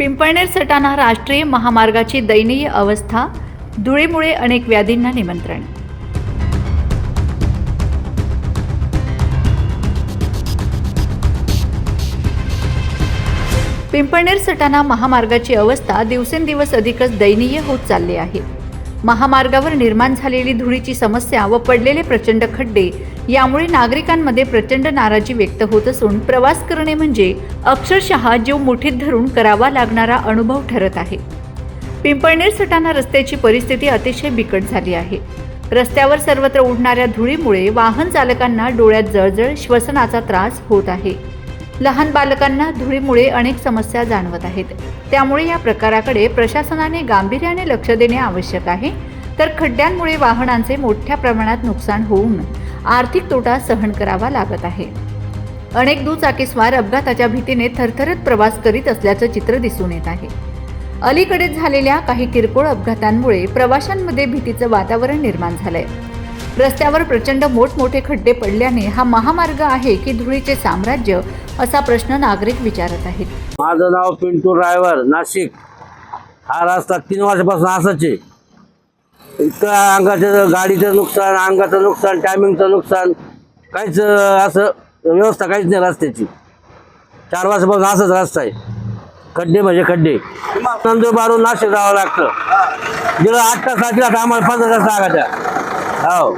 पिंपळनेर सटाणा राष्ट्रीय महामार्गाची दयनीय अवस्था धुळीमुळे अनेक व्याधींना निमंत्रण. पिंपळनेर सटाणा महामार्गाची अवस्था दिवसेंदिवस अधिकच दयनीय होत चालली आहे. महामार्गावर निर्माण झालेली धुळीची समस्या व पडलेले प्रचंड खड्डे यामुळे नागरिकांमध्ये प्रचंड नाराजी व्यक्त होत असून प्रवास करणे म्हणजे अक्षरशः जीव मुठीत धरून करावा लागणारा अनुभव ठरत आहे. पिंपळनेर सटाणा रस्त्याची परिस्थिती अतिशय बिकट झाली आहे. रस्त्यावर सर्वत्र उडणाऱ्या धुळीमुळे वाहन चालकांना डोळ्यात जळजळ श्वसनाचा त्रास होत आहे. लहान बालकांना धुळीमुळे अनेक समस्या जाणवत आहेत. त्यामुळे या प्रकाराकडे प्रशासनाने गांभीर्याने लक्ष देणे आवश्यक आहे. तर खड्ड्यांमुळे वाहनांचे मोठ्या प्रमाणात नुकसान होऊन आर्थिक तोटा सहन करावा लागत आहे. अनेक दुचाकीस्वार अपघाताच्या भीतीने थरथरत प्रवास करीत असल्याचं चित्र दिसून येत आहे. अलीकडेच झालेल्या काही किरकोळ अपघातांमुळे प्रवाशांमध्ये भीतीचं वातावरण निर्माण झालंय. रस्त्यावर प्रचंड मोठमोठे खड्डे पडल्याने हा महामार्ग आहे की धुळीचे साम्राज्य असा प्रश्न नागरिक विचारत आहेत. माझं नाव पिंटू ड्रायव्हर नाशिक. हा रस्ता तीन वर्षापासून असाच आहे. इतकं अंगाचं गाडीचं नुकसान अंगाचं नुकसान टायमिंगचं नुकसान काहीच असं व्यवस्था काहीच नाही रस्त्याची. चार वर्षापासून असाच रस्ता आहे. खड्डे म्हणजे खड्डे. नंदुरबारून नाशिक जावं लागतं. गेलं आठ तास लागला आम्हाला पंधरा तास लागायच्या. हो.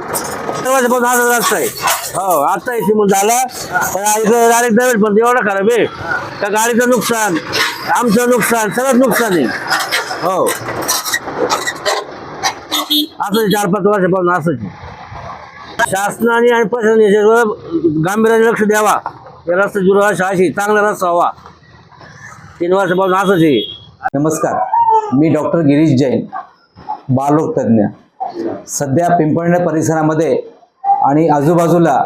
चार वर्षापासून आता रस्ता आहे हो आता एसी म्हणून झाला. पण इथं डायरेक्ट नव्हे पण एवढं खराब आहे. त्या गाडीचं नुकसान आमचं नुकसान सगळंच नुकसान आहे. हो. असं चार पाच वर्षापासून असंच आहे. शासनाने आणि प्रशासनाने याच्यावर गांभीर्याने लक्ष द्यावा. या रस्ता जुरा अशी चांगला रस्ता हवा तीन वर्षापासून असंच आहे. नमस्कार. मी डॉक्टर गिरीश जैन बालरोग तज्ज्ञ. सध्या पिंपळण्या परिसरामध्ये आणि आजूबाजूला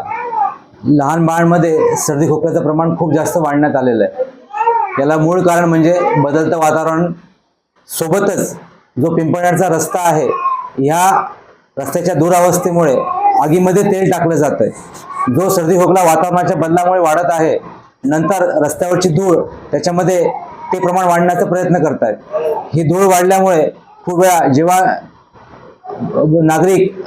लहान बाळांमध्ये सर्दी खोकल्याचं प्रमाण खूप जास्त वाढण्यात आलेलं आहे. याला मूळ कारण म्हणजे बदलतं वातावरण सोबतच जो पिंपळनेरचा रस्ता आहे ह्या रस्त्याच्या दुरावस्थेमुळे आगीमध्ये तेल टाकलं जात आहे जो सर्दी खोकला वातावरणाच्या बदलामुळे वाढत आहे नंतर रस्त्यावरची धूळ त्याच्यामध्ये ते प्रमाण वाढण्याचा प्रयत्न करतायत. ही धूळ वाढल्यामुळे खूप वेळा जेव्हा नागरिक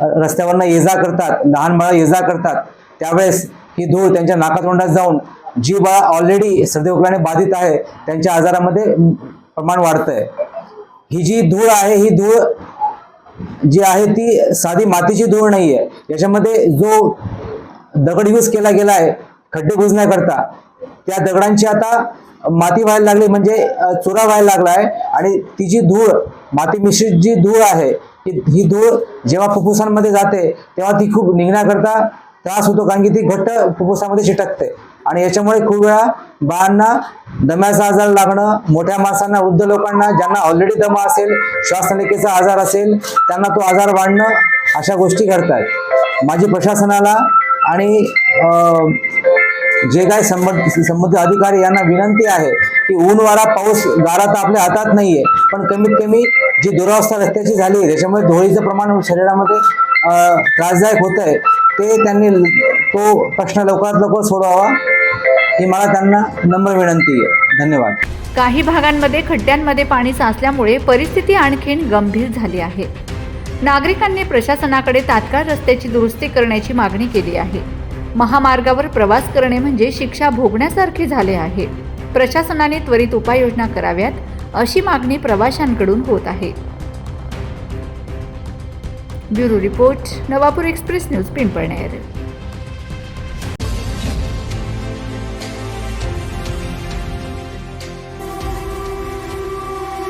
रस्त्यावरनं ये जा करतात लहान बाळा ये जा करतात त्यावेळेस ही धूळ त्यांच्या नाकातोंडात जाऊन जी बाळा ऑलरेडी सर्दी बाधित आहे त्यांच्या आजारामध्ये प्रमाण वाढतंय. ही जी धूळ आहे ही धूळ जी आहे ती साधी मातीची धूळ नाही आहे याच्यामध्ये जो दगड यूज केला गेला आहे खड्डे बुजण्याकरता त्या दगडांची आता माती व्हायला लागली म्हणजे चुरा व्हायला लागला आहे आणि ती जी धूळ माती मिश्रित जी धूळ आहे ती ही धूळ जेव्हा फुफ्फुसांमध्ये जाते तेव्हा ती खूप निघण्याकरता त्रास होतो कारण की ती घट्ट फुफ्फुसामध्ये चिटकते. आणि याच्यामुळे खूप वेळा बाळांना दम्याचा आजार लागणं मोठ्या माणसांना वृद्ध लोकांना ज्यांना ऑलरेडी दमा असेल श्वासनलिकेचा आजार असेल त्यांना तो आजार वाढणं अशा गोष्टी घडतात माझी प्रशासनाला आणि जे काय संबंध संबंधित अधिकारी यांना विनंती आहे की ऊन वारा पाऊस गारा तर आपल्या हातात नाहीये पण कमीत कमी जी दुरावस्था रस्त्याची झाली आहे त्याच्यामुळे धुळीचं प्रमाण शरीरामध्ये त्रासदायक होत आहे ते त्यांनी तो प्रश्न लवकरात लवकर सोडवावा ही मला त्यांना नम्र विनंती आहे. धन्यवाद. काही भागांमध्ये खड्ड्यांमध्ये पाणी साचल्यामुळे परिस्थिती आणखीन गंभीर झाली आहे. नागरिकांनी प्रशासनाकडे तात्काळ रस्त्याची दुरुस्ती करण्याची मागणी केली आहे. महामार्गावर प्रवास करणे म्हणजे शिक्षा भोगण्यासारखे झाले आहे. प्रशासनाने त्वरित उपाययोजना कराव्यात अशी मागणी प्रवाशांकडून होत आहे. Bureau report Navapur express news Pimpalner.